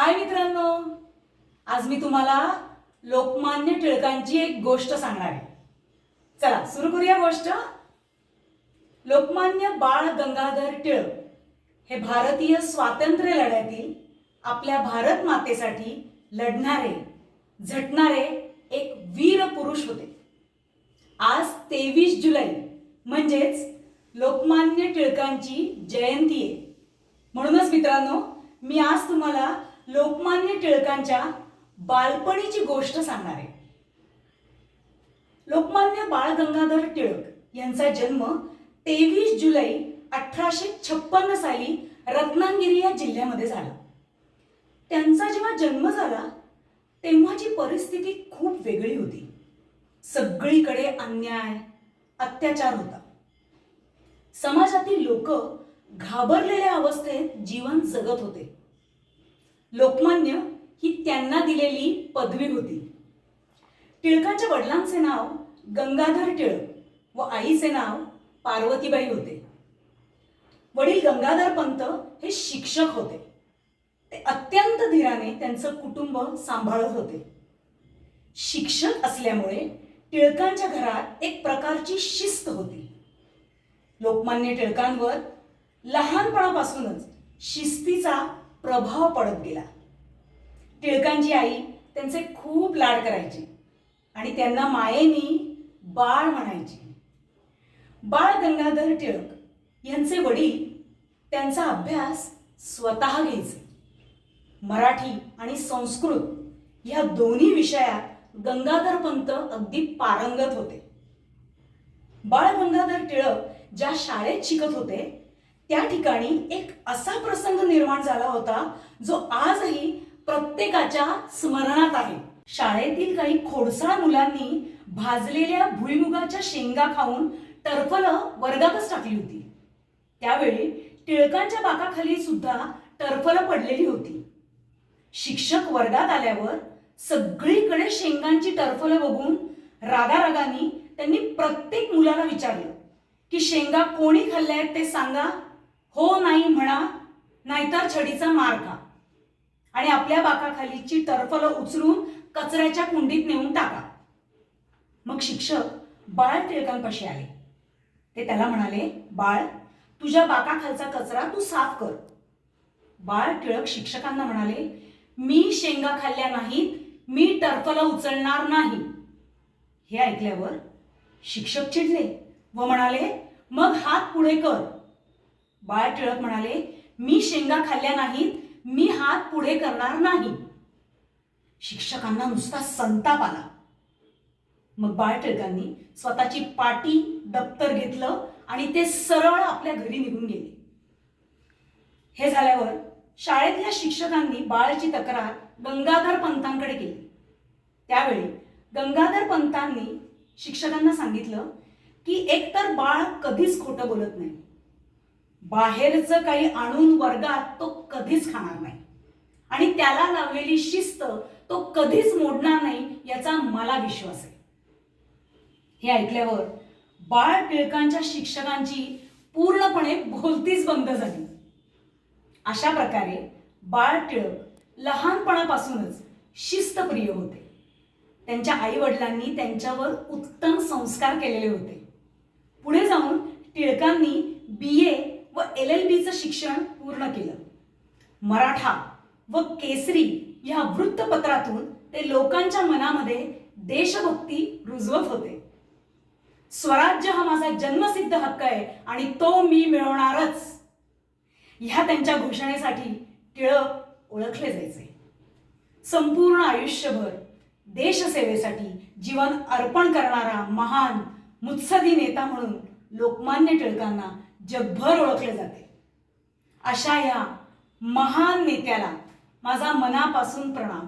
हाय मित्रांनो. आज मी तुम्हाला लोकमान्य टिळकांची एक गोष्ट सांगणार आहे. चला सुरू करूया गोष्ट. लोकमान्य बाळ गंगाधर टिळक हे भारतीय स्वातंत्र्य लढ्यातील आपल्या भारत मातेसाठी लढणारे झटणारे एक वीर पुरुष होते. आज तेवीस जुलै म्हणजेच लोकमान्य टिळकांची जयंती आहे. म्हणूनच मित्रांनो मी आज तुम्हाला लोकमान्य टिळकांच्या बालपणीची गोष्ट सांगणार आहे. लोकमान्य बाळ गंगाधर टिळक यांचा जन्म तेवीस जुलै अठराशे छप्पन्न साली रत्नागिरी या जिल्ह्यामध्ये झाला. त्यांचा जेव्हा जन्म झाला तेव्हाची परिस्थिती खूप वेगळी होती. सगळीकडे अन्याय अत्याचार होता. समाजातील लोक घाबरलेल्या अवस्थेत जीवन जगत होते. लोकमान्य ही त्यांना दिलेली पदवी होती. टिळकांच्या वडिलांचे नाव गंगाधर टिळक व आईचे नाव पार्वतीबाई होते. वडील गंगाधर पंत हे शिक्षक होते. ते अत्यंत धीराने त्यांचं कुटुंब सांभाळत होते. शिक्षक असल्यामुळे टिळकांच्या घरात एक प्रकारची शिस्त होती. लोकमान्य टिळकांवर लहानपणापासूनच शिस्तीचा प्रभाव पडत गेला. टिळकांची आई त्यांचे खूप लाड करायची आणि त्यांना मायेनी बाळ म्हणायची. बाळ गंगाधर टिळक यांचे वडील त्यांचा अभ्यास स्वतः घ्यायचे. मराठी आणि संस्कृत या दोन्ही विषयात गंगाधर पंत अगदी पारंगत होते. बाळ गंगाधर टिळक ज्या शाळेत शिकत होते त्या ठिकाणी एक असा प्रसंग निर्माण झाला होता जो आजही प्रत्येकाच्या स्मरणात आहे. शाळेतील काही खोडसाळ मुलांनी भाजलेल्या भुईमुगाच्या शेंगा खाऊन टरफलं वर्गातच टाकली होती. त्यावेळी टिळकांच्या बाकाखाली सुद्धा टरफलं पडलेली होती. शिक्षक वर्गात आल्यावर सगळीकडे शेंगांची टरफलं बघून रागारागानी त्यांनी प्रत्येक मुलाला विचारलं की शेंगा कोणी खाल्ल्या आहेत ते सांगा. हो नाही म्हणा नाहीतर छडीचा मार खा. आणि आपल्या बाकाखालीची टरफलं उचलून कचऱ्याच्या कुंडीत नेऊन टाका. मग शिक्षक बाळ टिळकांपाशी आले. ते त्याला म्हणाले बाळ तुझ्या बाकाखालचा कचरा तू साफ कर. बाळ टिळक शिक्षकांना म्हणाले मी शेंगा खाल्ल्या नाहीत मी टरफला उचलणार नाही. हे ऐकल्यावर शिक्षक चिडले व म्हणाले मग हात पुढे कर. बाळ टिळक म्हणाले मी शेंगा खाल्ल्या नाहीत मी हात पुढे करणार नाही. शिक्षकांना नुसता संताप आला. मग बाळ टिळकांनी स्वतःची पाटी दप्तर घेतलं आणि ते सरळ आपल्या घरी निघून गेले. हे झाल्यावर शाळेतल्या शिक्षकांनी बाळाची तक्रार गंगाधर पंतांकडे केली. त्यावेळी गंगाधर पंतांनी शिक्षकांना सांगितलं की एकतर बाळ कधीच खोटं बोलत नाही. बाहेरचं काही आणून वर्गात तो कधीच खाणार नाही. आणि त्याला लावलेली शिस्त तो कधीच मोडणार नाही याचा मला विश्वास आहे. हे ऐकल्यावर बाळ टिळकांच्या शिक्षकांची पूर्णपणे बोलतीच बंद झाली. अशा प्रकारे बाळ टिळक लहानपणापासूनच शिस्तप्रिय होते. त्यांच्या आई वडिलांनी त्यांच्यावर उत्तम संस्कार केलेले होते. पुढे जाऊन टिळकांनी बी ए व एल एल बीचं शिक्षण पूर्ण केलं. मराठा व केसरी ह्या वृत्तपत्रातून ते लोकांच्या मनामध्ये देशभक्ती रुजवत होते. स्वराज्य हा माझा जन्मसिद्ध हक्क आहे आणि तो मी मिळवणारच. ह्या त्यांच्या घोषणेसाठी टिळक ओळखले जायचे. संपूर्ण आयुष्यभर देशसेवेसाठी जीवन अर्पण करणारा महान मुत्सदी नेता म्हणून लोकमान्य टिळकांना जगभर ओळखले जाते. अशा या महान नेत्याला माझा मनापासून प्रणाम.